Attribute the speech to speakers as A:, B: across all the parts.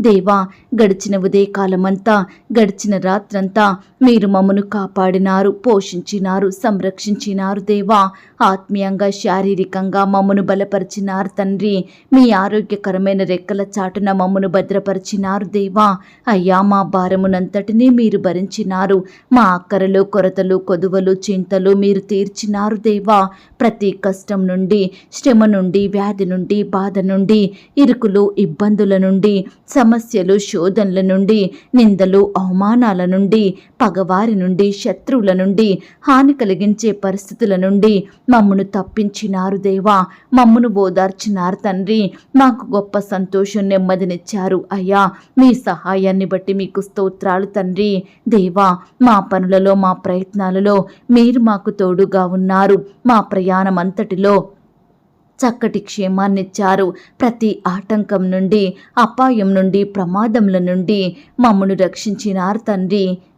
A: దేవా గడిచిన ఉదయకాలమంతా గడిచిన రాత్రంతా మీరు మమ్మను కాపాడినారు పోషించినారు సంరక్షించినారు దేవా. ఆత్మీయంగా శారీరకంగా మమ్మను బలపరిచినారు తండ్రి. మీ ఆరోగ్యకరమైన రెక్కల చాటున మమ్మను భద్రపరిచినారు దేవా. అయ్యా మా భారమునంతటినీ మీరు భరించినారు. మా అక్కరలు కొరతలు కొదువలు చింతలు మీరు తీర్చినారు దేవా. ప్రతి కష్టం నుండి శ్రమ నుండి వ్యాధి నుండి బాధ నుండి ఇరుకులు ఇబ్బందుల నుండి సమస్యలు శోధనల నుండి నిందలు అవమానాల నుండి పగవారి నుండి శత్రువుల నుండి హాని కలిగించే పరిస్థితుల నుండి మమ్మను తప్పించినారు దేవా. మమ్మను ఓదార్చినారు తండ్రి. మాకు గొప్ప సంతోషం నెమ్మదినిచ్చారు. అయ్యా మీ సహాయాన్ని బట్టి మీకు స్తోత్రాలు తండ్రి. దేవా మా పనులలో మా ప్రయత్నాలలో మీరు మాకు తోడుగా ఉన్నారు. మా ప్రయాణం అంతటిలో చక్కటి క్షేమాన్నిచ్చారు. ప్రతి ఆటంకం నుండి అపాయం నుండి ప్రమాదముల నుండి మమ్మను రక్షించినారు తండ్రి.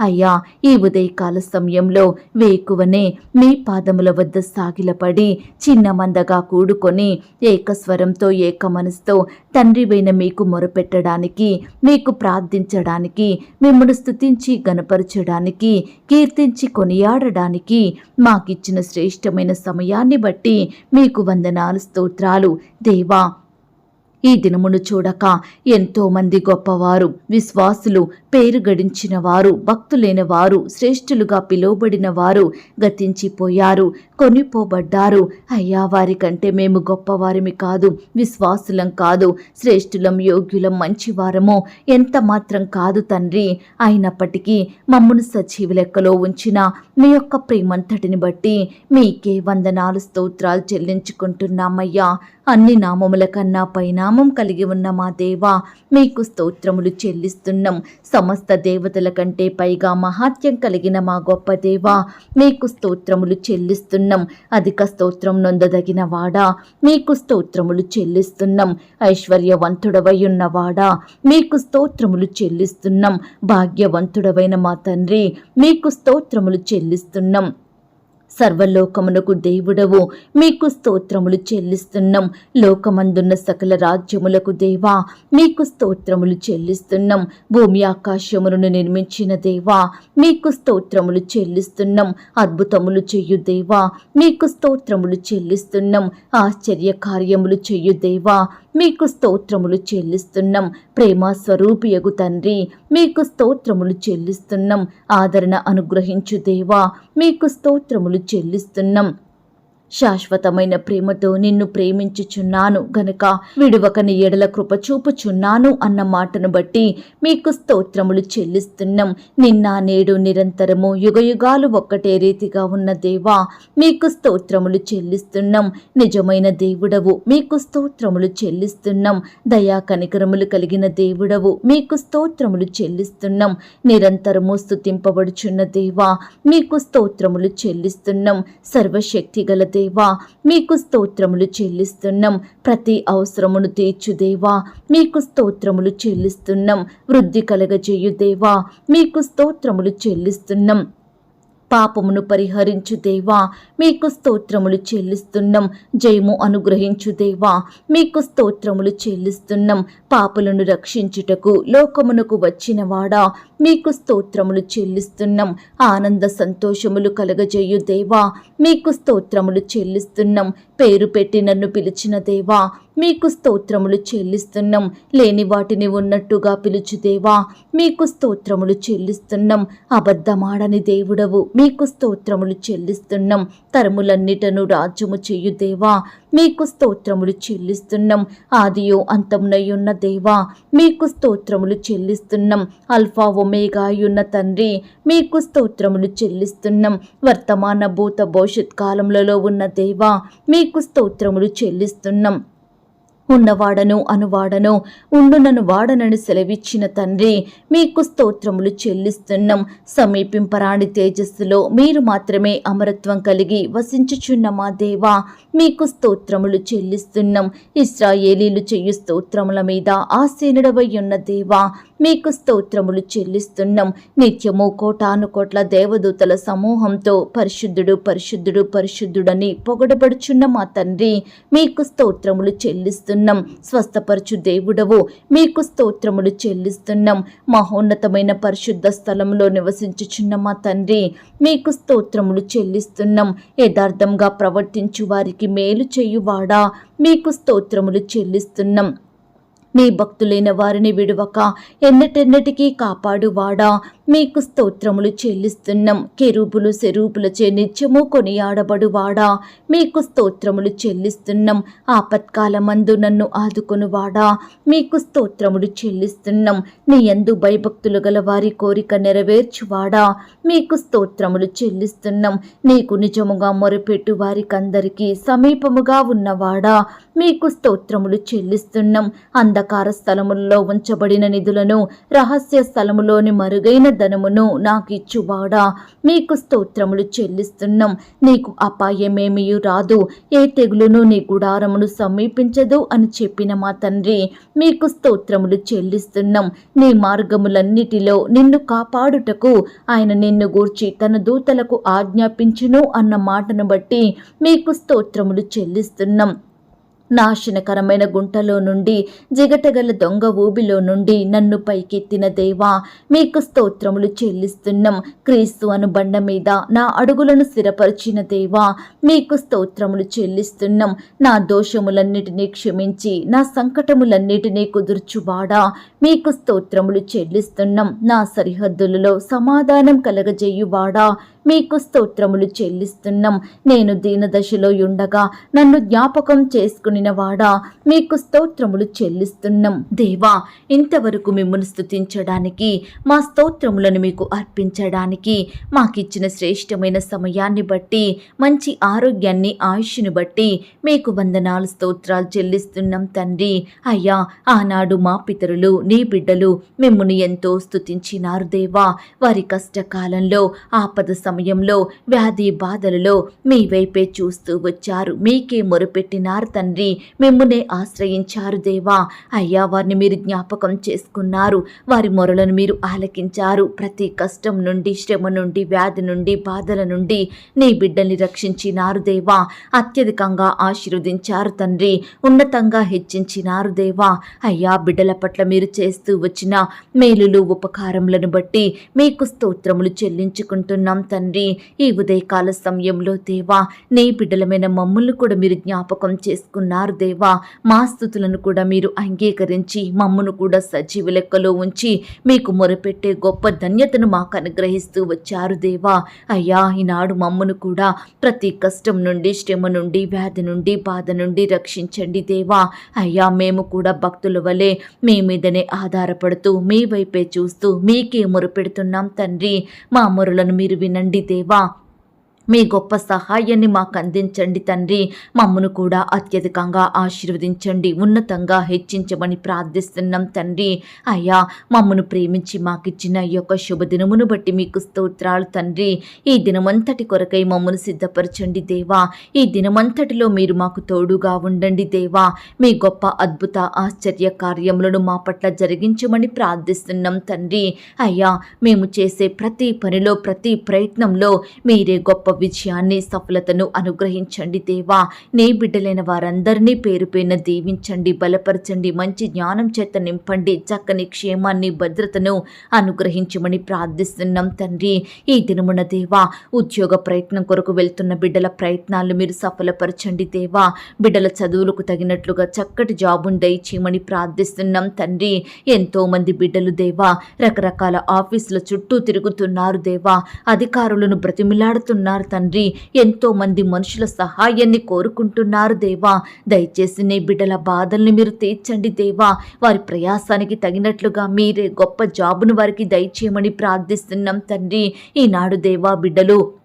A: అయ్యా ఈ ఉదయకాల సమయంలో వేకువనే మీ పాదముల వద్ద సాగిలపడి చిన్న మందగా కూడుకొని ఏకస్వరంతో ఏక మనసుతో తండ్రివైన మీకు మొరపెట్టడానికి మీకు ప్రార్థించడానికి మిమ్మల్ని స్తుతించి గనపరచడానికి కీర్తించి కొనియాడడానికి మాకిచ్చిన శ్రేష్టమైన సమయాన్ని బట్టి మీకు వందనాలు స్తోత్రాలు. దేవా ఈ దినమును చూడక ఎంతో మంది గొప్పవారు విశ్వాసులు పేరు గడించిన వారు భక్తులైన వారు శ్రేష్ఠులుగా పిలువబడిన వారు గతించిపోయారు కొనిపోబడ్డారు. అయ్యా వారి కంటే మేము గొప్పవారిమి కాదు విశ్వాసులం కాదు శ్రేష్ఠులం యోగ్యులం మంచివారము. ఎంత మాత్రం కాదు తండ్రి. అయినప్పటికీ మమ్మను సజీవ లెక్కలో ఉంచిన మీ యొక్క ప్రేమంతటిని బట్టి మీకే వందనాలు స్తోత్రాలు చెల్లించుకుంటున్నామయ్యా. అన్ని నామముల కన్నా పైన నామం కలిగి ఉన్న మా దేవా మీకు స్తోత్రములు చెల్లిస్తున్నాం. సమస్త దేవతల కంటే పైగా మహాత్యం కలిగిన మా గొప్ప దేవా మీకు స్తోత్రములు చెల్లిస్తున్నాం. అధిక స్తోత్రం నొందదగిన వాడా మీకు స్తోత్రములు చెల్లిస్తున్నాం. ఐశ్వర్యవంతుడవై ఉన్నవాడా మీకు స్తోత్రములు చెల్లిస్తున్నాం. భాగ్యవంతుడవైన మా తండ్రి మీకు స్తోత్రములు చెల్లిస్తున్నాం. సర్వలోకమునకు దేవుడవు. మీకు స్తోత్రములు చెల్లిస్తున్నాం. లోకమందున్న సకల రాజ్యములకు దేవా మీకు స్తోత్రములు చెల్లిస్తున్నాం. భూమి ఆకాశములను నిర్మించిన దేవా మీకు స్తోత్రములు చెల్లిస్తున్నాం. అద్భుతములు చెయ్యు దేవా మీకు స్తోత్రములు చెల్లిస్తున్నాం. ఆశ్చర్య కార్యములు చెయ్యు దేవా మీకు స్తోత్రములు చెల్లిస్తున్నాం. ప్రేమ స్వరూపియగు తండ్రి మీకు స్తోత్రములు చెల్లిస్తున్నాం. ఆదరణ అనుగ్రహించు దేవా మీకు స్తోత్రములు చెల్లిస్తున్నాం. శాశ్వతమైన ప్రేమతో నిన్ను ప్రేమించుచున్నాను గనక విడువకని ఎడల కృప చూపుచున్నాను అన్న మాటను బట్టి మీకు స్తోత్రములు చెల్లిస్తున్నాం. నిన్న నేడు నిరంతరము యుగయుగాలు ఒక్కటే రీతిగా ఉన్న దేవా మీకు స్తోత్రములు చెల్లిస్తున్నాం. నిజమైన దేవుడవు మీకు స్తోత్రములు చెల్లిస్తున్నాం. దయా కనికరములు కలిగిన దేవుడవు మీకు స్తోత్రములు చెల్లిస్తున్నాం. నిరంతరము స్తుతింపబడుచున్న దేవా మీకు స్తోత్రములు చెల్లిస్తున్నాం. సర్వశక్తి గల దేవా మీకు స్తోత్రములు చెల్లిస్తున్నాం. ప్రతి అవసరమును తీర్చుదేవా మీకు స్తోత్రములు చెల్లిస్తున్నాం. వృద్ధి కలగజేయుదేవా మీకు స్తోత్రములు చెల్లిస్తున్నాం. పాపమును పరిహరించు దేవా మీకు స్తోత్రములు చెల్లిస్తున్నాం. జయము అనుగ్రహించు దేవా మీకు స్తోత్రములు చెల్లిస్తున్నాం. పాపులను రక్షించుటకు లోకమునకు వచ్చినవాడా మీకు స్తోత్రములు చెల్లిస్తున్నాం. ఆనంద సంతోషములు కలగజేయు దేవా మీకు స్తోత్రములు చెల్లిస్తున్నాం. పేరు పెట్టి నన్ను పిలిచిన దేవా మీకు స్తోత్రములు చెల్లిస్తున్నాం. లేని వాటిని ఉన్నట్టుగా పిలుచుదేవా. మీకు స్తోత్రములు చెల్లిస్తున్నాం. అబద్ధమాడని దేవుడవు. మీకు స్తోత్రములు చెల్లిస్తున్నాం. తరములన్నిటను రాజ్యము చేయుదేవా. మీకు స్తోత్రములు చెల్లిస్తున్నాం. ఆదియో అంతమునయున్న దేవా. మీకు స్తోత్రములు చెల్లిస్తున్నాం. అల్ఫా ఒమేగాయున్న తండ్రి. మీకు స్తోత్రములు చెల్లిస్తున్నాం. వర్తమాన భూత భవిష్యత్ కాలములలో ఉన్న దేవా. మీకు స్తోత్రములు చెల్లిస్తున్నాం. ఉన్నవాడను అనువాడను ఉండునను వాడనని సెలవిచ్చిన తండ్రి మీకు స్తోత్రములు చెల్లిస్తున్నాం. సమీపింపరాణి తేజస్సులో మీరు మాత్రమే అమరత్వం కలిగి వసించుచున్న మా దేవా మీకు స్తోత్రములు చెల్లిస్తున్నాం. ఇస్రాయేలీలు చెయ్యు స్తోత్రముల మీద ఆసీనుడవై ఉన్న దేవా మీకు స్తోత్రములు చెల్లిస్తున్నాం. నిత్యము కోటాను కోట్ల దేవదూతల సమూహంతో పరిశుద్ధుడు పరిశుద్ధుడు పరిశుద్ధుడని పొగడబడుచున్న మా తండ్రి మీకు స్తోత్రములు చెల్లిస్తున్నాం. స్వస్థపరచు దేవుడవు. మీకు స్తోత్రములు చెల్లిస్తున్నాం. మహోన్నతమైన పరిశుద్ధ స్థలంలో నివసించుచున్న మా తండ్రి మీకు స్తోత్రములు చెల్లిస్తున్నాం. యథార్థంగా ప్రవర్తించు వారికి మేలు చేయువాడా? మీకు స్తోత్రములు చెల్లిస్తున్నాం. నీ భక్తులైన వారిని విడువక ఎన్నటెన్నటికీ కాపాడువాడా? మీకు స్తోత్రములు చెల్లిస్తున్నాం. కెరూపులు సెరూపులచే నిత్యము కొనియాడబడువాడా? మీకు స్తోత్రములు చెల్లిస్తున్నాం. ఆపత్కాలమందు నన్ను ఆదుకొనువాడా? మీకు స్తోత్రములు చెల్లిస్తున్నాం. నీ ఎందు భయభక్తులు గల వారి కోరిక నెరవేర్చువాడా? మీకు స్తోత్రములు చెల్లిస్తున్నాం. నీకు నిజముగా మొరపెట్టు వారికందరికీ సమీపముగా ఉన్నవాడా? మీకు స్తోత్రములు చెల్లిస్తున్నాం. అంధకార స్థలములలో ఉంచబడిన నిధులను రహస్య స్థలములోని మరుగైన ధనమును నాకు ఇచ్చువాడా మీకు స్తోత్రములు చెల్లిస్తున్నాం. నీకు అపాయమేమీ రాదు. ఏ తెగులును నీ గుడారమును సమీపించదు అని చెప్పిన మా తండ్రి మీకు స్తోత్రములు చెల్లిస్తున్నాం. నీ మార్గములన్నిటిలో నిన్ను కాపాడుటకు ఆయన నిన్ను గూర్చి తన దూతలకు ఆజ్ఞాపించును అన్న మాటను బట్టి మీకు స్తోత్రములు చెల్లిస్తున్నాం. నాశనకరమైన గుంటలో నుండి జిగటగల దొంగ ఊబిలో నుండి నన్ను పైకెత్తిన దేవా మీకు స్తోత్రములు చెల్లిస్తున్నాం. క్రీస్తు అను బండ మీద నా అడుగులను స్థిరపరిచిన దేవా మీకు స్తోత్రములు చెల్లిస్తున్నాం. నా దోషములన్నిటినీ క్షమించి నా సంకటములన్నిటినీ కుదుర్చువాడా మీకు స్తోత్రములు చెల్లిస్తున్నాం. నా సరిహద్దులలో సమాధానం కలగజేయువాడా మీకు స్తోత్రములు చెల్లిస్తున్నాం. నేను దీనదశలో ఉండగా నన్ను జ్ఞాపకం చేసుకునినవాడా? మీకు స్తోత్రములు చెల్లిస్తున్నాం. దేవా ఇంతవరకు మిమ్మల్ని స్తుతించడానికి మా స్తోత్రములను మీకు అర్పించడానికి మాకిచ్చిన శ్రేష్టమైన సమయాన్ని బట్టి మంచి ఆరోగ్యాన్ని ఆయుష్ను బట్టి మీకు వందనాలు స్తోత్రాలు చెల్లిస్తున్నాం తండ్రి. అయ్యా ఆనాడు మా పితరులు నీ బిడ్డలు మిమ్మల్ని ఎంతో స్తుతించినారు దేవా. వారి కష్టకాలంలో ఆపద సమయంలో వ్యాధి బాధలలో మీ వైపే చూస్తూ వచ్చారు. మీకే మొరుపెట్టినారు తండ్రి. మిమ్మునే ఆశ్రయించారు దేవా. అయ్యా వారిని మీరు జ్ఞాపకం చేసుకున్నారు. వారి మొరలను మీరు ఆలకించారు. ప్రతి కష్టం నుండి శ్రమ నుండి వ్యాధి నుండి బాధల నుండి నీ బిడ్డల్ని రక్షించినారు దేవా. అత్యధికంగా ఆశీర్వదించారు తండ్రి. ఉన్నతంగా హెచ్చించినారు దేవా. అయ్యా బిడ్డల పట్ల మీరు చేస్తూ వచ్చిన మేలులు ఉపకారములను బట్టి మీకు స్తోత్రములు చెల్లించుకుంటున్నాం తండ్రి. తండ్రి. ఈ ఉదయకాల సమయంలో దేవా నీ బిడ్డలమైన మమ్మల్ని కూడా మీరు జ్ఞాపకం చేసుకున్నారు దేవా. మా స్థుతులను కూడా మీరు అంగీకరించి మమ్మను కూడా సజీవ లెక్కలో ఉంచి మీకు మొరపెట్టే గొప్ప ధన్యతను మాకు అనుగ్రహిస్తూ వచ్చారు దేవా. అయ్యా ఈనాడు మమ్మను కూడా ప్రతి కష్టం నుండి శ్రమ నుండి వ్యాధి నుండి బాధ నుండి రక్షించండి దేవా. అయ్యా మేము కూడా భక్తుల వలె మీ మీదనే ఆధారపడుతూ మీ వైపే చూస్తూ మీకే మొరపెడుతున్నాం తండ్రి. మా మొరలను మీరు వినండి. దేవా మీ గొప్ప సహాయాన్ని మాకు అందించండి తండ్రి. మమ్మను కూడా అత్యధికంగా ఆశీర్వదించండి. ఉన్నతంగా హెచ్చించమని ప్రార్థిస్తున్నాం తండ్రి. అయ్యా మమ్మను ప్రేమించి మాకిచ్చిన ఈ యొక్క శుభదినమును బట్టి మీకు స్తోత్రాలు తండ్రి. ఈ దినమంతటి కొరకై మమ్మను సిద్ధపరచండి దేవా. ఈ దినమంతటిలో మీరు మాకు తోడుగా ఉండండి దేవా. మీ గొప్ప అద్భుత ఆశ్చర్య కార్యములను మా పట్ల జరిగించమని ప్రార్థిస్తున్నాం తండ్రి. అయ్యా మేము చేసే ప్రతి పనిలో ప్రతి ప్రయత్నంలో మీరే గొప్ప విజయాన్ని సఫలతను అనుగ్రహించండి దేవా. నీ బిడ్డలైన వారందరినీ పేరు పైన దీవించండి బలపరచండి మంచి జ్ఞానం చేత నింపండి చక్కని క్షేమాన్ని భద్రతను అనుగ్రహించమని ప్రార్థిస్తున్నాం తండ్రి. ఈ దినమున దేవా ఉద్యోగ ప్రయత్నం కొరకు వెళ్తున్న బిడ్డల ప్రయత్నాలు మీరు సఫలపరచండి దేవా. బిడ్డల చదువులకు తగినట్లుగా చక్కటి జాబును దయచేయమని ప్రార్థిస్తున్నాం తండ్రి. ఎంతో మంది బిడ్డలు దేవా రకరకాల ఆఫీసుల చుట్టూ తిరుగుతున్నారు దేవా. అధికారులను బ్రతిమిలాడుతున్నారు తండ్రి. ఎంతో మంది మనుషుల సహాయాన్ని కోరుకుంటున్నారు దేవా. దయచేసి నీ బిడ్డల బాధల్ని మీరు తీర్చండి దేవా. వారి ప్రయాసానికి తగినట్లుగా మీరే గొప్ప జాబును వారికి దయచేయమని ప్రార్థిస్తున్నాం తండ్రి. ఈనాడు దేవా బిడ్డలు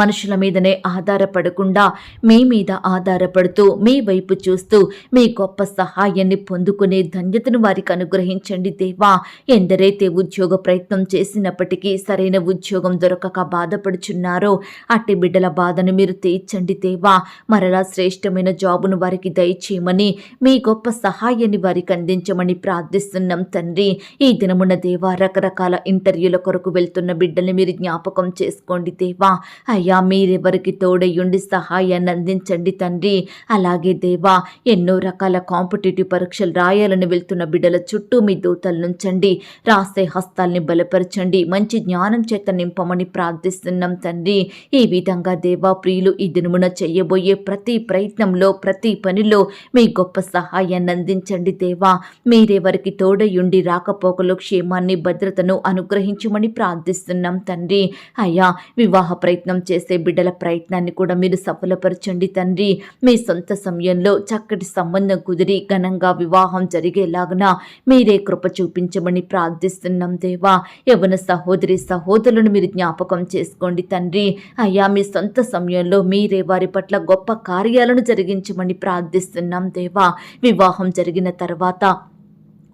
A: మనుషుల మీదనే ఆధారపడకుండా మీ మీద ఆధారపడుతూ మీ వైపు చూస్తూ మీ గొప్ప సహాయాన్ని పొందుకునే ధన్యతను వారికి అనుగ్రహించండి దేవా. ఎందరైతే ఉద్యోగ ప్రయత్నం చేసినప్పటికీ సరైన ఉద్యోగం దొరకక బాధపడుచున్నారో అట్టి బిడ్డల బాధను మీరు తీర్చండి దేవా. మరలా శ్రేష్టమైన జాబును వారికి దయచేయమని మీ గొప్ప సహాయాన్ని వారికి అందించమని ప్రార్థిస్తున్నాం తండ్రి. ఈ దినమున దేవా రకరకాల ఇంటర్వ్యూల కొరకు వెళ్తున్న బిడ్డల్ని మీరు జ్ఞాపకం చేసుకోండి దేవా. అయ్యా మీరెవరికి తోడయ్యుండి సహాయాన్ని అందించండి తండ్రి. అలాగే దేవా ఎన్నో రకాల కాంపిటేటివ్ పరీక్షలు రాయాలని వెళ్తున్న బిడ్డల చుట్టూ మీ దూతలు నుంచండి. రాసే హస్తాల్ని బలపరచండి. మంచి జ్ఞానం చేత నింపమని ప్రార్థిస్తున్నాం తండ్రి. ఈ విధంగా దేవా ప్రియులు ఈ దినమున చేయబోయే ప్రతి ప్రయత్నంలో ప్రతి పనిలో మీ గొప్ప సహాయాన్ని అందించండి దేవా. మీరెవరికి తోడయుండి రాకపోకలో క్షేమాన్ని భద్రతను అనుగ్రహించమని ప్రార్థిస్తున్నాం తండ్రి. అయ్యా వివాహ ప్రయత్నం చేసే బిడ్డల ప్రయత్నాన్ని కూడా మీరు సఫలపరచండి తండ్రి. మీ సొంత సమయంలో చక్కటి సంబంధం కుదిరి ఘనంగా వివాహం జరిగేలాగున మీరే కృప చూపించమని ప్రార్థిస్తున్నాం దేవా. యవన సహోదరి సహోదరులను మీరు జ్ఞాపకం చేసుకోండి తండ్రి. అయ్యా మీ సొంత సమయంలో మీరే వారి పట్ల గొప్ప కార్యాలను జరిగించమని ప్రార్థిస్తున్నాం దేవా. వివాహం జరిగిన తర్వాత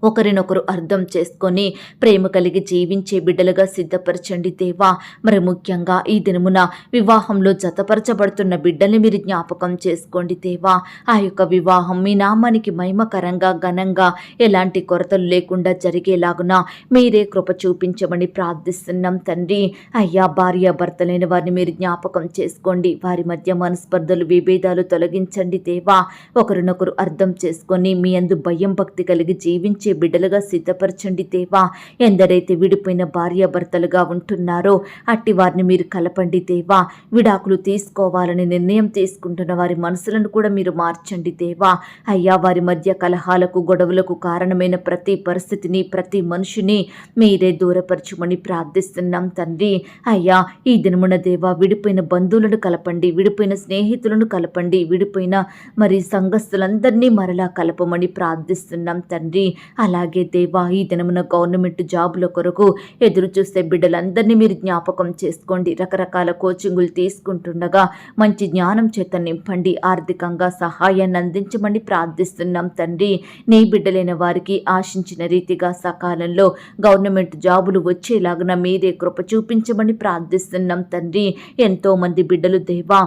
A: ఒకరినొకరు అర్థం చేసుకొని ప్రేమ కలిగి జీవించే బిడ్డలుగా సిద్ధపరచండి దేవా. మరి ముఖ్యంగా ఈ దినమున వివాహంలో జతపరచబడుతున్న బిడ్డల్ని మీరు జ్ఞాపకం చేసుకోండి దేవా. ఆ యొక్క వివాహం మీ నామానికి మహిమకరంగా ఘనంగా ఎలాంటి కొరతలు లేకుండా జరిగేలాగున మీరే కృప చూపించమని ప్రార్థిస్తున్నాం తండ్రి. అయ్యా భార్య భర్తలైన వారిని మీరు జ్ఞాపకం చేసుకోండి. వారి మధ్య మనస్పర్ధలు విభేదాలు తొలగించండి దేవా. ఒకరినొకరు అర్థం చేసుకొని మీ అందు భయం భక్తి కలిగి జీవించే బిడ్డలుగా సిద్ధపరచండి దేవా. ఎందరైతే విడిపోయిన భార్యాభర్తలుగా ఉంటున్నారో అట్టి వారిని మీరు కలపండి దేవా. విడాకులు తీసుకోవాలని నిర్ణయం తీసుకుంటున్న వారి మనసులను కూడా మీరు మార్చండి దేవా. అయ్యా వారి మధ్య కలహాలకు గొడవలకు కారణమైన ప్రతి పరిస్థితిని ప్రతి మనిషిని మీరే దూరపరచమని ప్రార్థిస్తున్నాం తండ్రి. అయ్యా ఈ దినమున దేవా విడిపోయిన బంధువులను కలపండి విడిపోయిన స్నేహితులను కలపండి విడిపోయిన మరి సంఘస్థులందరినీ మరలా కలపమని ప్రార్థిస్తున్నాం తండ్రి. అలాగే దేవా ఈ దినమున గవర్నమెంట్ జాబుల కొరకు ఎదురు చూసే బిడ్డలందరినీ మీరు జ్ఞాపకం చేసుకోండి. రకరకాల కోచింగులు తీసుకుంటుండగా మంచి జ్ఞానం చేత నింపండి. ఆర్థికంగా సహాయాన్ని అందించమని ప్రార్థిస్తున్నాం తండ్రి. నీ బిడ్డలైన వారికి ఆశించిన రీతిగా సకాలంలో గవర్నమెంట్ జాబులు వచ్చేలాగా మీరే కృప చూపించమని ప్రార్థిస్తున్నాం తండ్రి. ఎంతో మంది బిడ్డలు దేవా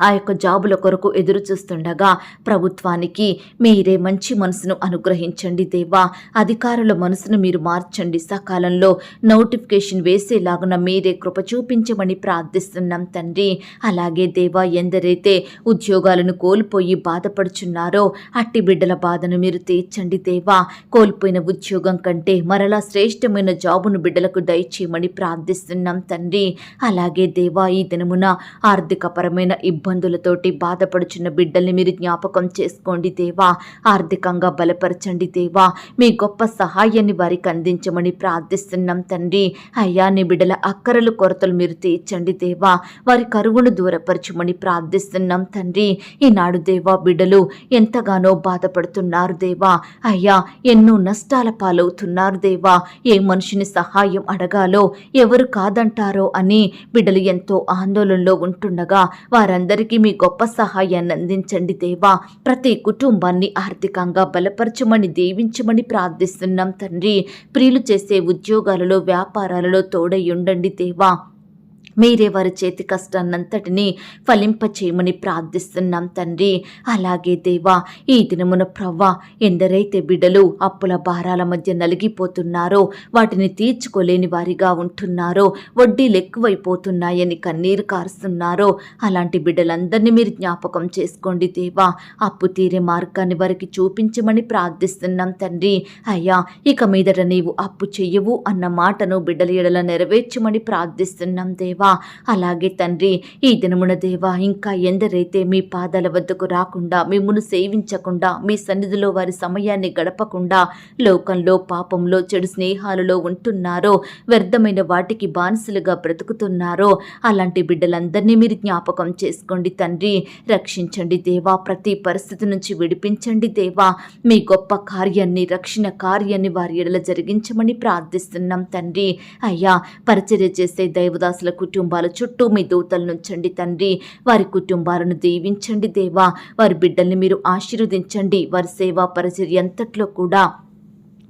A: ఆ యొక్క జాబుల కొరకు ఎదురు చూస్తుండగా ప్రభుత్వానికి మీరే మంచి మనసును అనుగ్రహించండి దేవా. అధికారుల మనసును మీరు మార్చండి. సకాలంలో నోటిఫికేషన్ వేసేలాగున మీరే కృప చూపించమని ప్రార్థిస్తున్నాం తండ్రి. అలాగే దేవా ఎందరైతే ఉద్యోగాలను కోల్పోయి బాధపడుచున్నారో అట్టి బిడ్డల బాధను మీరు తీర్చండి దేవా. కోల్పోయిన ఉద్యోగం కంటే మరలా శ్రేష్టమైన జాబును బిడ్డలకు దయచేయమని ప్రార్థిస్తున్నాం తండ్రి. అలాగే దేవా ఈ దినమున ఆర్థికపరమైన ఇబ్బందులతోటి బాధపడుచున్న బిడ్డల్ని మీరు జ్ఞాపకం చేసుకోండి దేవా. ఆర్థికంగా బలపరచండి దేవా. మీ గొప్ప సహాయాన్ని వారికి అందించమని ప్రార్థిస్తున్నాం తండ్రి. అయ్యా నీ బిడ్డల అక్కరలు కొరతలు మీరు తీర్చండి దేవా. వారి కరువును దూరపరచమని ప్రార్థిస్తున్నాం తండ్రి. ఈనాడు దేవా బిడ్డలు ఎంతగానో బాధపడుతున్నారు దేవా. అయ్యా ఎన్నో నష్టాల పాలవుతున్నారు దేవా. ఏ మనిషిని సహాయం అడగాలో ఎవరు కాదంటారో అని బిడ్డలు ఎంతో ఆందోళనలో ఉంటుండగా అందరికీ మీ గొప్ప సహాయాన్ని అందించండి దేవా. ప్రతి కుటుంబాన్ని ఆర్థికంగా బలపరచమని దీవించమని ప్రార్థిస్తున్నాం తండ్రి. ప్రియులు చేసే ఉద్యోగాలలో వ్యాపారాలలో తోడై ఉండండి దేవా. మీరే వారి చేతి కష్టాన్నంతటినీ ఫలింపచేయమని ప్రార్థిస్తున్నాం తండ్రి. అలాగే దేవా ఈ దినమున ప్రవ్వ ఎందరైతే బిడ్డలు అప్పుల భారాల మధ్య నలిగిపోతున్నారో వాటిని తీర్చుకోలేని వారిగా ఉంటున్నారో వడ్డీలు ఎక్కువైపోతున్నాయని కన్నీరు కారుస్తున్నారో అలాంటి బిడ్డలందరినీ మీరు జ్ఞాపకం చేసుకోండి దేవా. అప్పు తీరే మార్గాన్ని వారికి చూపించమని ప్రార్థిస్తున్నాం తండ్రి. అయ్యా ఇక మీదట నీవు అప్పు చెయ్యవు అన్న మాటను బిడ్డల ఎడల నెరవేర్చమని ప్రార్థిస్తున్నాం దేవా. అలాగే తండ్రి ఈ దినమున దేవా ఇంకా ఎందరైతే మీ పాదాల వద్దకు రాకుండా మిమ్మును సేవించకుండా మీ సన్నిధిలో వారి సమయాన్ని గడపకుండా లోకంలో పాపంలో చెడు స్నేహాలలో ఉంటున్నారో వ్యర్థమైన వాటికి బానిసలుగా బ్రతుకుతున్నారో అలాంటి బిడ్డలందరినీ మీరు జ్ఞాపకం చేసుకోండి తండ్రి. రక్షించండి దేవా ప్రతి పరిస్థితి నుంచి విడిపించండి దేవా. మీ గొప్ప కార్యాన్ని రక్షణ కార్యాన్ని వారి ఎడల జరిగించమని ప్రార్థిస్తున్నాం తండ్రి. అయ్యా పరిచర్య చేసే దైవదాసులకు కుటుంబాల చుట్టూ మీ దూతలు నుంచండి తండ్రి. వారి కుటుంబాలను దీవించండి దేవా. వారి బిడ్డల్ని మీరు ఆశీర్వదించండి. వారి సేవా పరిచర్య అంతట్లో కూడా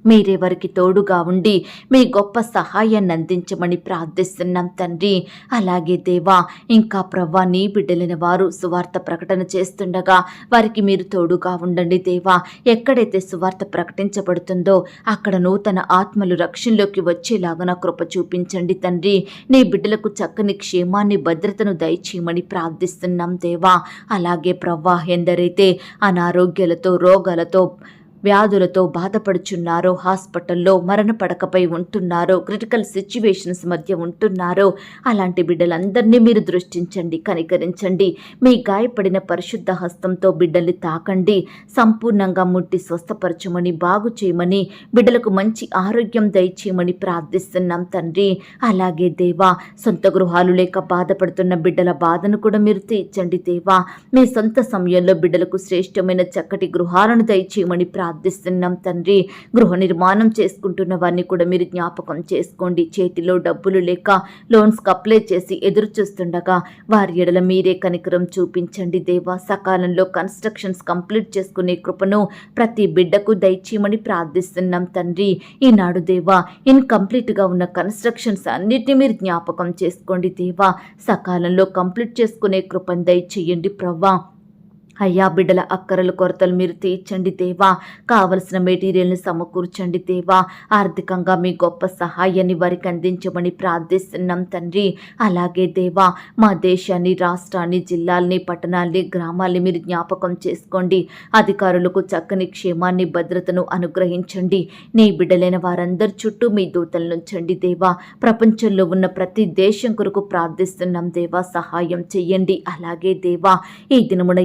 A: మీరే వారికి తోడుగా ఉండి మీ గొప్ప సహాయాన్ని అందించమని ప్రార్థిస్తున్నాం తండ్రి. అలాగే దేవా ఇంకా ప్రవ్వా నీ బిడ్డలైన వారు సువార్త ప్రకటన చేస్తుండగా వారికి మీరు తోడుగా ఉండండి దేవా. ఎక్కడైతే సువార్త ప్రకటించబడుతుందో అక్కడ నూతన ఆత్మలు రక్షణలోకి వచ్చేలాగా కృప చూపించండి తండ్రి. నీ బిడ్డలకు చక్కని క్షేమాన్ని భద్రతను దయచేయమని ప్రార్థిస్తున్నాం దేవా. అలాగే ప్రవ్వా ఎందరైతే అనారోగ్యాలతో రోగాలతో వ్యాధులతో బాధపడుచున్నారో హాస్పిటల్లో మరణ పడకపై ఉంటున్నారో క్రిటికల్ సిచ్యువేషన్స్ మధ్య ఉంటున్నారో అలాంటి బిడ్డలందరినీ మీరు దృష్టించండి కనికరించండి. మీ గాయపడిన పరిశుద్ధ హస్తంతో బిడ్డల్ని తాకండి. సంపూర్ణంగా ముట్టి స్వస్థపరచమని బాగు చేయమని బిడ్డలకు మంచి ఆరోగ్యం దయచేయమని ప్రార్థిస్తున్నాం తండ్రి. అలాగే దేవా సొంత గృహాలు లేక బాధపడుతున్న బిడ్డల బాధను కూడా మీరు తీర్చండి దేవా. మీ సొంత సమయంలో బిడ్డలకు శ్రేష్టమైన చక్కటి గృహాలను దయచేయమని ప్రార్థిస్తున్నాం తండ్రి. గృహ నిర్మాణం చేసుకుంటున్న వారిని కూడా మీరు జ్ఞాపకం చేసుకోండి. చేతిలో డబ్బులు లేక లోన్స్కి అప్లై చేసి ఎదురు చూస్తుండగా వారి ఎడల మీరే కనికరం చూపించండి. దేవా సకాలంలో కన్స్ట్రక్షన్స్ కంప్లీట్ చేసుకునే కృపను ప్రతి బిడ్డకు దయచేయమని ప్రార్థిస్తున్నాం తండ్రి. ఈనాడు దేవా ఇన్కంప్లీట్గా ఉన్న కన్స్ట్రక్షన్స్ అన్నిటిని మీరు జ్ఞాపకం చేసుకోండి. దేవా సకాలంలో కంప్లీట్ చేసుకునే కృపను దయచేయండి. ప్రవ్వా అయ్యా బిడ్డల అక్కరల కొరతలు మీరు తీర్చండి దేవా. కావలసిన మెటీరియల్ని సమకూర్చండి దేవా. ఆర్థికంగా మీ గొప్ప సహాయాన్ని వారికి అందించమని ప్రార్థిస్తున్నాం తండ్రి. అలాగే దేవా మా దేశాన్ని రాష్ట్రాన్ని జిల్లాల్ని పట్టణాల్ని గ్రామాల్ని మీరు జ్ఞాపకం చేసుకోండి. అధికారులకు చక్కని క్షేమాన్ని భద్రతను అనుగ్రహించండి. నీ బిడ్డలైన వారందరి చుట్టూ మీ దూతలను నుంచండి దేవా. ప్రపంచంలో ఉన్న ప్రతి దేశం కొరకు ప్రార్థిస్తున్నాం దేవా. సహాయం చెయ్యండి అలాగే దేవా ఈ దినమున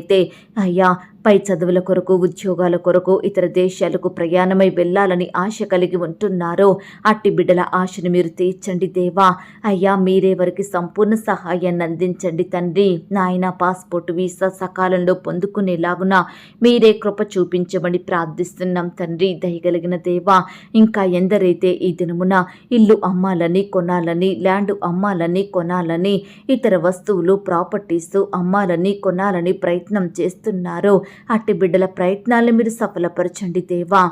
A: ఎందరైతే అయ్యా పై చదువుల కొరకు ఉద్యోగాల కొరకు ఇతర దేశాలకు ప్రయాణమై వెళ్ళాలని ఆశ కలిగి ఉంటున్నారో అట్టి బిడ్డల ఆశను మీరు తీర్చండి దేవా. అయ్యా మీరే వారికి సంపూర్ణ సహాయాన్ని అందించండి తండ్రి. నాయన పాస్పోర్ట్ వీసా సకాలంలో పొందుకునేలాగున మీరే కృప చూపించమని ప్రార్థిస్తున్నాం తండ్రి. దయగలిగిన దేవా ఇంకా ఎందరైతే ఈ దినమున ఇల్లు అమ్మాలని కొనాలని ల్యాండ్ అమ్మాలని కొనాలని ఇతర వస్తువులు ప్రాపర్టీస్ అమ్మాలని కొనాలని ప్రయత్నం చేస్తున్నారో అట్టి బిడ్డల ప్రయత్నాలను మీరు సఫలపరచండి దేవా.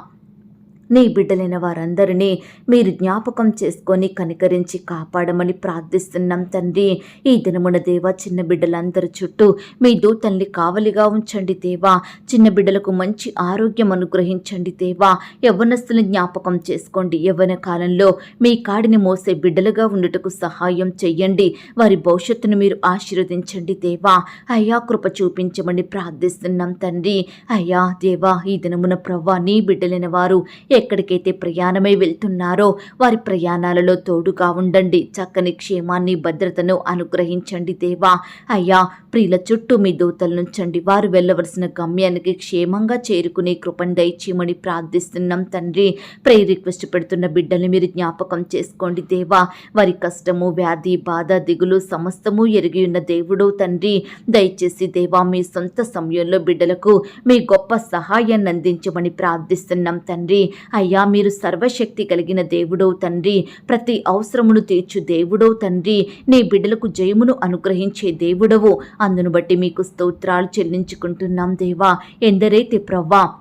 A: నీ బిడ్డలైన వారందరినీ మీరు జ్ఞాపకం చేసుకొని కనికరించి కాపాడమని ప్రార్థిస్తున్నాం తండ్రి. ఈ దినమున దేవా చిన్న బిడ్డలందరి చుట్టూ మీ దూతల్ని కావలిగా ఉంచండి దేవా. చిన్న బిడ్డలకు మంచి ఆరోగ్యం అనుగ్రహించండి దేవా. యవ్వనస్తుని జ్ఞాపకం చేసుకోండి. యవ్వన కాలంలో మీ కాడిని మోసే బిడ్డలుగా ఉండుటకు సహాయం చెయ్యండి. వారి భవిష్యత్తును మీరు ఆశీర్వదించండి దేవా. అయ్యా కృప చూపించమని ప్రార్థిస్తున్నాం తండ్రి. అయ్యా దేవా ఈ దినమున ప్రవ్వా నీ బిడ్డలైన వారు ఎక్కడికైతే ప్రయాణమై వెళ్తున్నారో వారి ప్రయాణాలలో తోడుగా ఉండండి. చక్కని క్షేమాన్ని భద్రతను అనుగ్రహించండి దేవా. అయ్యా ప్రియుల చుట్టూ మీ దూతలు నుంచండి వారు వెళ్ళవలసిన గమ్యానికి క్షేమంగా చేరుకునే కృపను దయచేయమని ప్రార్థిస్తున్నాం తండ్రి. ప్రే రిక్వెస్ట్ పెడుతున్న బిడ్డల్ని మీరు జ్ఞాపకం చేసుకోండి దేవా. వారి కష్టము వ్యాధి బాధ దిగులు సమస్తము ఎరిగి ఉన్న దేవుడు తండ్రి. దయచేసి దేవా మీ సొంత సమయంలో బిడ్డలకు మీ గొప్ప సహాయాన్ని అందించమని ప్రార్థిస్తున్నాం తండ్రి. అయ్యా మీరు సర్వశక్తి కలిగిన దేవుడో తండ్రి. ప్రతి అవసరమును తీర్చు దేవుడో తండ్రి. నీ బిడ్డలకు జయమును అనుగ్రహించే దేవుడవు. అందును బట్టి మీకు స్తోత్రాలు చెల్లించుకుంటున్నాం దేవా. ఎందరైతే ప్రవ్వా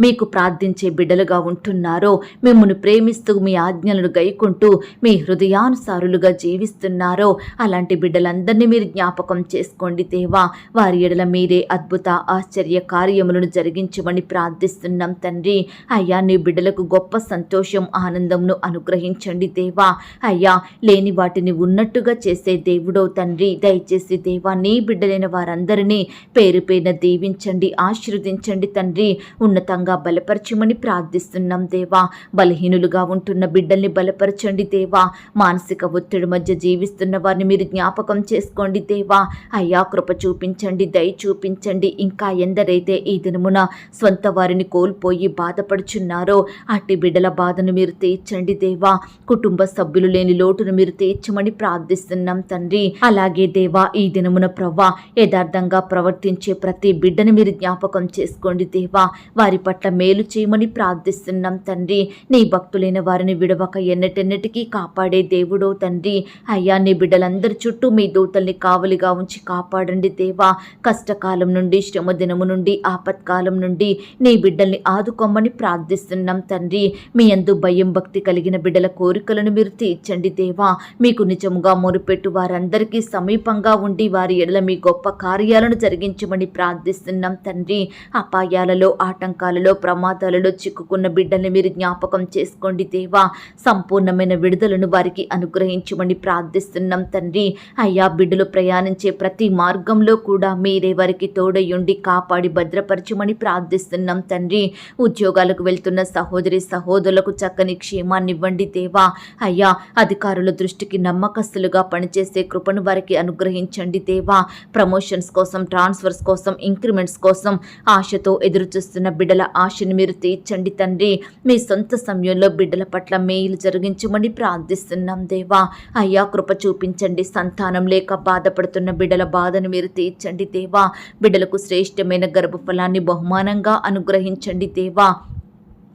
A: మీకు ప్రార్థించే బిడ్డలుగా ఉంటున్నారో మిమ్మల్ని ప్రేమిస్తూ మీ ఆజ్ఞలను గైకుంటూ మీ హృదయానుసారులుగా జీవిస్తున్నారో అలాంటి బిడ్డలందరినీ మీరు జ్ఞాపకం చేసుకోండి దేవా. వారి ఎడల మీరే అద్భుత ఆశ్చర్య కార్యములను జరిగించమని ప్రార్థిస్తున్నాం తండ్రి. అయ్యా నీ బిడ్డలకు గొప్ప సంతోషం ఆనందంను అనుగ్రహించండి దేవా. అయ్యా లేని వాటిని ఉన్నట్టుగా చేసే దేవుడో తండ్రి. దయచేసి దేవా నీ బిడ్డలైన వారందరినీ పేరు పేరున దీవించండి ఆశీర్వదించండి తండ్రి. ఉన్నతంగా బలపరచమని ప్రార్థిస్తున్నాం దేవా. బలహీనులుగా ఉంటున్న బిడ్డల్ని బలపరచండి దేవా. మానసిక ఒత్తిడి మధ్య జీవిస్తున్న వారిని మీరు జ్ఞాపకం చేసుకోండి దేవా. అయ్యా కృప చూపించండి దయ చూపించండి. ఇంకా ఎందరైతే ఈ దినమున సొంత వారిని కోల్పోయి బాధపడుచున్నారో అట్టి బిడ్డల బాధను మీరు తీర్చండి దేవా. కుటుంబ సభ్యులు లేని లోటును మీరు తీర్చమని ప్రార్థిస్తున్నాం తండ్రి. అలాగే దేవా ఈ దినమున ప్రవ్వా యథార్థంగా ప్రవర్తించే ప్రతి బిడ్డని మీరు జ్ఞాపకం చేసుకోండి దేవా. వారి పట్ల మేలు చేయమని ప్రార్థిస్తున్నాం తండ్రి. నీ భక్తులైన వారిని విడవక ఎన్నటెన్నటికీ కాపాడే దేవుడో తండ్రి. అయ్యా నీ బిడ్డలందరి చుట్టూ మీ దూతల్ని కావలిగా ఉంచి కాపాడండి దేవా. కష్టకాలం నుండి శ్రమ దినము నుండి ఆపత్కాలం నుండి నీ బిడ్డల్ని ఆదుకోమని ప్రార్థిస్తున్నాం తండ్రి. మీ అందు భయం భక్తి కలిగిన బిడ్డల కోరికలను మీరు తీర్చండి దేవా. మీకు నిజముగా మొరుపెట్టు వారందరికీ సమీపంగా ఉండి వారి ఎడల మీ గొప్ప కార్యాలను జరిగించమని ప్రార్థిస్తున్నాం తండ్రి. అపాయాలలో ఆటంకాలలో ప్రమాదాలలో చిక్కుకున్న బిడ్డల్ని మీరు జ్ఞాపకం చేసుకోండి దేవా. సంపూర్ణమైన విడుదలను వారికి అనుగ్రహించమని ప్రార్థిస్తున్నాం తండ్రి. అయ్యా బిడ్డలు ప్రయాణించే ప్రతి మార్గంలో కూడా మీరే వారికి తోడయుండి కాపాడి భద్రపరచమని ప్రార్థిస్తున్నాం తండ్రి. ఉద్యోగాలకు వెళ్తున్న సహోదరి సహోదరులకు చక్కని క్షేమాన్ని ఇవ్వండి దేవా. అయ్యా అధికారుల దృష్టికి నమ్మకస్తులుగా పనిచేసే కృపను వారికి అనుగ్రహించండి దేవా. ప్రమోషన్స్ కోసం ట్రాన్స్ఫర్స్ కోసం ఇంక్రిమెంట్స్ కోసం ఆశతో ఎదురుచూస్తున్న బిడ్డల ఆశను మీరు తీర్చండి తండ్రి. మీ సొంత సమయంలో బిడ్డల పట్ల మేలు జరిగించమని ప్రార్థిస్తున్నాం దేవా. అయ్యా కృప చూపించండి. సంతానం లేక బాధపడుతున్న బిడ్డల బాధను మీరు తీర్చండి దేవా. బిడ్డలకు శ్రేష్టమైన గర్భఫలాన్ని బహుమానంగా అనుగ్రహించండి దేవా.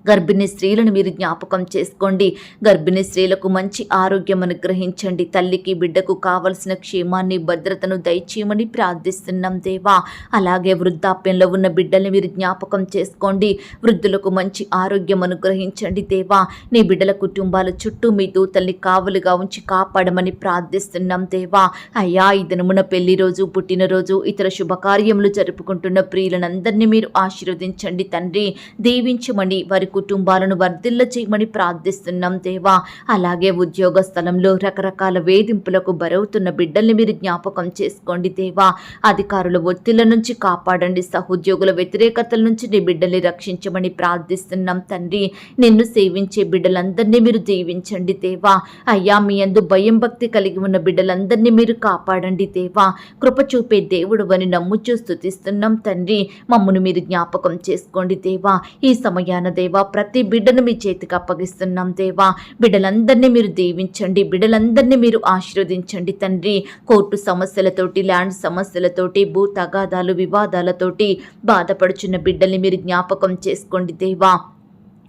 A: గర్భిణీ స్త్రీలను మీరు జ్ఞాపకం చేసుకోండి. గర్భిణీ స్త్రీలకు మంచి ఆరోగ్యం అనుగ్రహించండి. తల్లికి బిడ్డకు కావలసిన క్షేమాన్ని భద్రతను దయచేయమని ప్రార్థిస్తున్నాం దేవా. అలాగే వృద్ధాప్యంలో ఉన్న బిడ్డల్ని మీరు జ్ఞాపకం చేసుకోండి. వృద్ధులకు మంచి ఆరోగ్యం అనుగ్రహించండి దేవా. నీ బిడ్డల కుటుంబాల చుట్టూ మీ దూతల్ని కావలుగా ఉంచి కాపాడమని ప్రార్థిస్తున్నాం దేవా. అయ్యా ఈ దినమున పెళ్ళి రోజు పుట్టినరోజు ఇతర శుభకార్యములు జరుపుకుంటున్న ప్రియులనందరినీ మీరు ఆశీర్వదించండి తండ్రి. దీవించమని వారి కుటుంబాలను వర్ధిల్ల చేయమని ప్రార్థిస్తున్నాం దేవా. అలాగే ఉద్యోగ స్థలంలో రకరకాల వేధింపులకు బరవుతున్న బిడ్డల్ని మీరు జ్ఞాపకం చేసుకోండి దేవా. అధికారుల ఒత్తిళ్ళ నుంచి కాపాడండి. సహోద్యోగుల వ్యతిరేకతల నుంచి నీ బిడ్డల్ని రక్షించమని ప్రార్థిస్తున్నాం తండ్రి. నిన్ను సేవించే బిడ్డలందరినీ మీరు దీవించండి దేవా. అయ్యా మీ అందు భయం భక్తి కలిగి ఉన్న బిడ్డలందరినీ మీరు కాపాడండి దేవా. కృప చూపే దేవుడు అని నమ్ముచూ స్థుతిస్తున్నాం తండ్రి. మమ్మను మీరు జ్ఞాపకం చేసుకోండి దేవా. ఈ సమయాన దేవా ప్రతి బిడ్డను మీ చేతికి అప్పగిస్తున్నాం దేవా. బిడ్డలందరినీ మీరు దీవించండి. బిడ్డలందరినీ మీరు ఆశీర్వదించండి తండ్రి. కోర్టు సమస్యలతోటి ల్యాండ్ సమస్యలతోటి భూ తగాదాలు వివాదాలతోటి బాధపడుచున్న బిడ్డల్ని మీరు జ్ఞాపకం చేసుకోండి దేవా.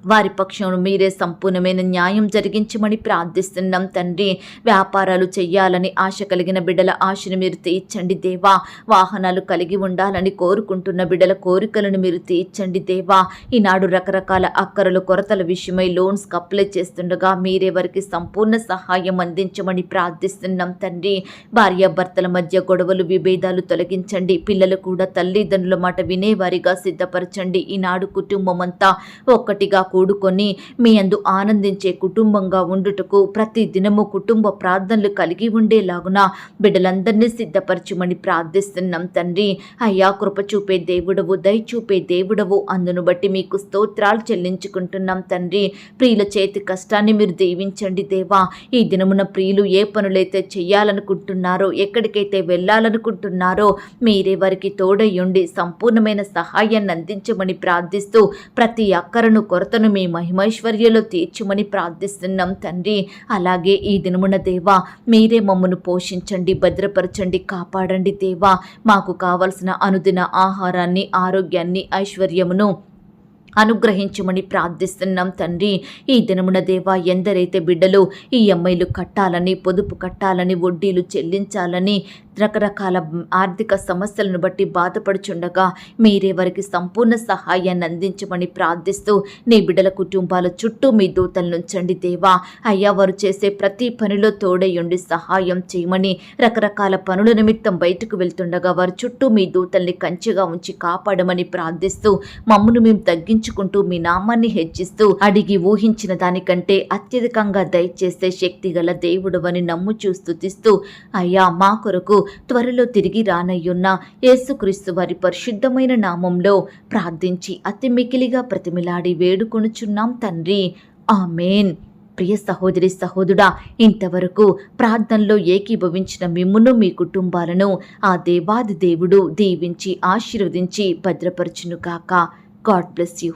A: వారి పక్షంలో మీరే సంపూర్ణమైన న్యాయం జరిగించమని ప్రార్థిస్తున్నాం తండ్రి. వ్యాపారాలు చెయ్యాలని ఆశ కలిగిన బిడ్డల ఆశను మీరు తీర్చండి దేవా. వాహనాలు కలిగి ఉండాలని కోరుకుంటున్న బిడ్డల కోరికలను మీరు తీర్చండి దేవా. ఈనాడు రకరకాల అక్కరలు కొరతల విషయమై లోన్స్ అప్లై చేస్తుండగా మీరే వారికి సంపూర్ణ సహాయం అందించమని ప్రార్థిస్తున్నాం తండ్రి. భార్యాభర్తల మధ్య గొడవలు విభేదాలు తొలగించండి. పిల్లలు కూడా తల్లిదండ్రుల మాట వినేవారిగా సిద్ధపరచండి. ఈనాడు కుటుంబం అంతా ఒక్కటిగా కూడుకొని మీ అందు ఆనందించే కుటుంబంగా ఉండుటకు ప్రతి దినము కుటుంబ ప్రార్థనలు కలిగి ఉండేలాగున బిడ్డలందరినీ సిద్ధపరచుమని ప్రార్థిస్తున్నాం తండ్రి. అయ్యా కృప చూపే దేవుడవు దయ చూపే దేవుడవు. అందును బట్టి మీకు స్తోత్రాలు చెల్లించుకుంటున్నాం తండ్రి. ప్రియుల చేతి కష్టాన్ని మీరు దీవించండి దేవా. ఈ దినమున ప్రియులు ఏ పనులైతే చేయాలనుకుంటున్నారో ఎక్కడికైతే వెళ్ళాలనుకుంటున్నారో మీరే వారికి తోడయ్యుండి సంపూర్ణమైన సహాయాన్ని అందించమని ప్రార్థిస్తూ ప్రతి అక్కరను కొరతను మీ మహిమైశ్వర్యలో తీర్చుమని ప్రార్థిస్తున్నాం తండ్రి. అలాగే ఈ దినమున దేవా మీరే మమ్మను పోషించండి భద్రపరచండి కాపాడండి దేవా. మాకు కావలసిన అనుదిన ఆహారాన్ని ఆరోగ్యాన్ని ఐశ్వర్యమును అనుగ్రహించమని ప్రార్థిస్తున్నాం తండ్రి. ఈ దినమున దేవా ఎందరైతే బిడ్డలు ఈ కట్టాలని పొదుపు కట్టాలని వడ్డీలు చెల్లించాలని రకరకాల ఆర్థిక సమస్యలను బట్టి బాధపడుచుండగా మీరే వారికి సంపూర్ణ సహాయాన్ని అందించమని ప్రార్థిస్తూ నీ బిడ్డల కుటుంబాల చుట్టూ మీ దూతలనుంచండి దేవా. అయ్యా వారు చేసే ప్రతి పనిలో తోడయుండి సహాయం చేయమని రకరకాల పనుల నిమిత్తం బయటకు వెళ్తుండగా వారి చుట్టూ మీ దూతల్ని కంచెగా ఉంచి కాపాడమని ప్రార్థిస్తూ మమ్మను మేము తగ్గించుకుంటూ మీ నామాన్ని హెచ్చిస్తూ అడిగి ఊహించిన దానికంటే అత్యధికంగా దయచేసే శక్తి గల దేవుడు అని నమ్ముచూ తీస్తూ అయ్యా మా కొరకు త్వరలో తిరిగి రానయ్యున్న యేసుక్రీస్తు వారి పరిశుద్ధమైన నామంలో ప్రార్థించి అతి మికిలిగా ప్రతిమిలాడి వేడుకొనుచున్నాం తండ్రి. ఆమెన్. ప్రియ సహోదరి సహోదరుడా ఇంతవరకు ప్రార్థనలో ఏకీభవించిన మిమ్మును మీ కుటుంబాలను ఆ దేవాది దేవుడు దీవించి ఆశీర్వదించి భద్రపరచును కాక గాడ్ బ్లెస్ యూ.